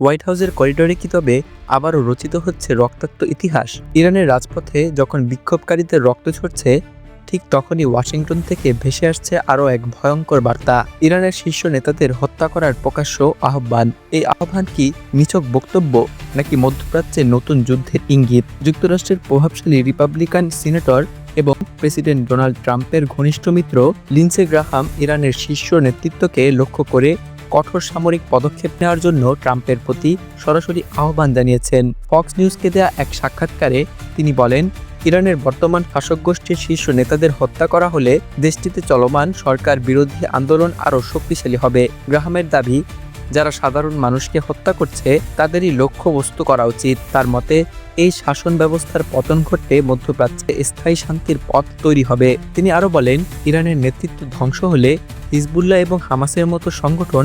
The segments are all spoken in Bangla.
হোয়াইট হাউসের করিডোরে কি তবে আবারও রচিত হচ্ছে রক্তাক্ত ইতিহাস? ইরানের রাজপথে যখন বিক্ষোভকারীদের রক্ত ঝরছে, ঠিক তখনই ওয়াশিংটন থেকে ভেসে আসছে আরও এক ভয়ঙ্কর বার্তা। ইরানের শীর্ষ নেতাদের হত্যা করার প্রকাশ্য আহ্বান। এই আহ্বান কি নিছক বক্তব্য, নাকি মধ্যপ্রাচ্যে নতুন যুদ্ধের ইঙ্গিত? যুক্তরাষ্ট্রের প্রভাবশালী রিপাবলিকান সিনেটর এবং প্রেসিডেন্ট ডোনাল্ড ট্রাম্পের ঘনিষ্ঠ মিত্র লিন্সে গ্রাহাম ইরানের শীর্ষ নেতৃত্বকে লক্ষ্য করে কঠোর সামরিক পদক্ষেপ নেওয়ার জন্য ট্রাম্পের প্রতি সরাসরি আহ্বান জানিয়েছেন। ফক্স নিউজকে দেয়া এক সাক্ষাৎকারে তিনি বলেন, ইরানের বর্তমান শাসক গোষ্ঠীর শীর্ষ নেতাদের হত্যা করা হলে দেশটিতে চলমান সরকার বিরোধী আন্দোলন আরও শক্তিশালী হবে। গ্রাহামের দাবি যারা সাধারণ মানুষকে হত্যা করছে, তাদেরই লক্ষ্যবস্তু করা উচিত। তার মতে, এই শাসন ব্যবস্থার পতন ঘটলে মধ্যপ্রাচ্যে স্থায়ী শান্তির পথ তৈরি হবে। তিনি আরও বলেন, ইরানের নেতৃত্ব ধ্বংস হলে হিজবুল্লাহ এবং হামাসের মতো সংগঠন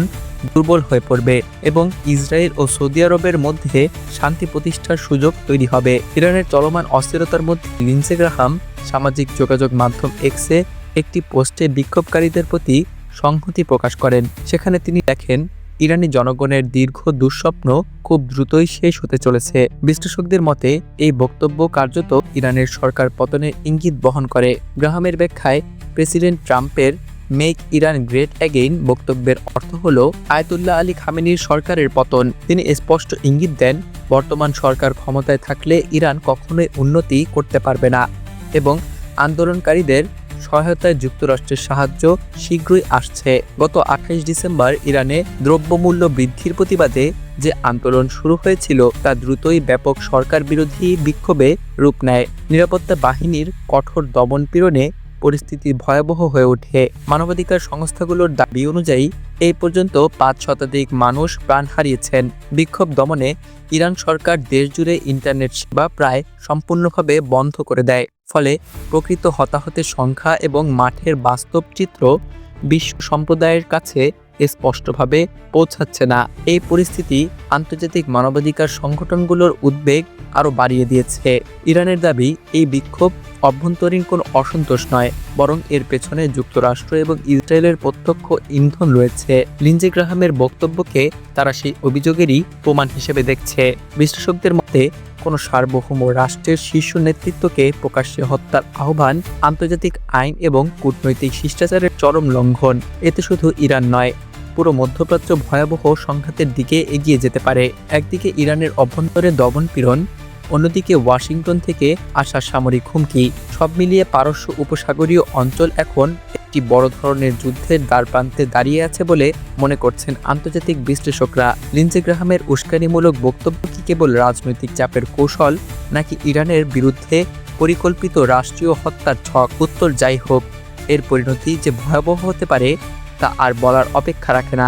দুর্বল হয়ে পড়বে এবং ইসরায়েল ও সৌদি আরবের মধ্যে শান্তি প্রতিষ্ঠার সুযোগ তৈরি হবে। ইরানের চলমান অস্থিরতার মধ্যে লিন্সে গ্রাহাম সামাজিক যোগাযোগ মাধ্যম এক্সে একটি পোস্টে বিক্ষোভকারীদের প্রতি সংহতি প্রকাশ করেন। সেখানে তিনি লেখেন ইরানি জনগণের দীর্ঘ দুঃস্বপ্ন খুব দ্রুতই শেষ হতে চলেছে। বিশ্লেষকদের মতে, এই বক্তব্য কার্যত ইরানের সরকার পতনের ইঙ্গিত বহন করে। গ্রাহামের ব্যাখ্যায়, প্রেসিডেন্ট ট্রাম্পের মেক ইরান গ্রেট অ্যাগেইন বক্তব্যের অর্থ হল আয়তুল্লাহ আলী খামেনির সরকারের পতন। তিনি স্পষ্ট ইঙ্গিত দেন, বর্তমান সরকার ক্ষমতায় থাকলে ইরান কখনোই উন্নতি করতে পারবে না এবং আন্দোলনকারীদের সহায়তায় যুক্তরাষ্ট্রের সাহায্য শীঘ্রই আসছে। গত আঠাইশ ডিসেম্বর ইরানে দ্রব্যমূল্য বৃদ্ধির প্রতিবাদে যে আন্দোলন শুরু হয়েছিল, তা দ্রুতই ব্যাপক সরকার বিরোধী বিক্ষোভে রূপ নেয়। নিরাপত্তা বাহিনীর কঠোর দমনপীড়নে পরিস্থিতি ভয়াবহ হয়ে ওঠে। মানবাধিকার সংস্থাগুলোর দাবি অনুযায়ী এই পর্যন্ত পাঁচ শতাধিক মানুষ প্রাণ হারিয়েছেন। বিক্ষোভ দমনে ইরান সরকার দেশজুড়ে ইন্টারনেট সেবা প্রায় সম্পূর্ণভাবে বন্ধ করে দেয়। ফলে প্রকৃত হতাহতের সংখ্যা এবং মাঠের বাস্তব চিত্র বিশ্ব সম্প্রদায়ের কাছে স্পষ্টভাবে পৌঁছাচ্ছে না। এই পরিস্থিতি আন্তর্জাতিক মানবাধিকার সংগঠনগুলোর উদ্বেগ আরও বাড়িয়ে দিয়েছে। ইরানের দাবি, এই বিক্ষোভ অভ্যন্তরীণ কোনো অসন্তোষ নয়, বরং এর পেছনে যুক্তরাষ্ট্র এবং ইসরায়েলের প্রত্যক্ষ ইন্ধন রয়েছে। লিঞ্জে গ্রাহামের বক্তব্যকে তারা সেই অভিযোগেরই প্রমাণ হিসেবে দেখছে। বিশ্লেষকদের মতে, কোনো সার্বভৌম রাষ্ট্রের শীর্ষ নেতৃত্বকে প্রকাশ্যে হত্যার আহ্বান আন্তর্জাতিক আইন এবং কূটনৈতিক শিষ্টাচারের চরম লঙ্ঘন। এতে শুধু ইরান নয়, পুরো মধ্যপ্রাচ্য ভয়াবহ সংঘাতের দিকে এগিয়ে যেতে পারে। একদিকে ইরানের অভ্যন্তরে দমনপীড়ন অন্যদিকে ওয়াশিংটন থেকে আসা সামরিক হুমকি। সব মিলিয়ে পারস্য উপসাগরীয় অঞ্চল এখন একটি বড় ধরনের যুদ্ধের দ্বারপ্রান্তে দাঁড়িয়ে আছে বলে মনে করছেন আন্তর্জাতিক বিশ্লেষকরা। লিন্সে গ্রাহামের উস্কানিমূলক বক্তব্য কি কেবল রাজনৈতিক চাপের কৌশল, নাকি ইরানের বিরুদ্ধে পরিকল্পিত রাষ্ট্রীয় হত্যার ছক? উত্তর যাই হোক, এর পরিণতি যে ভয়াবহ হতে পারে, তা আর বলার অপেক্ষা রাখে না।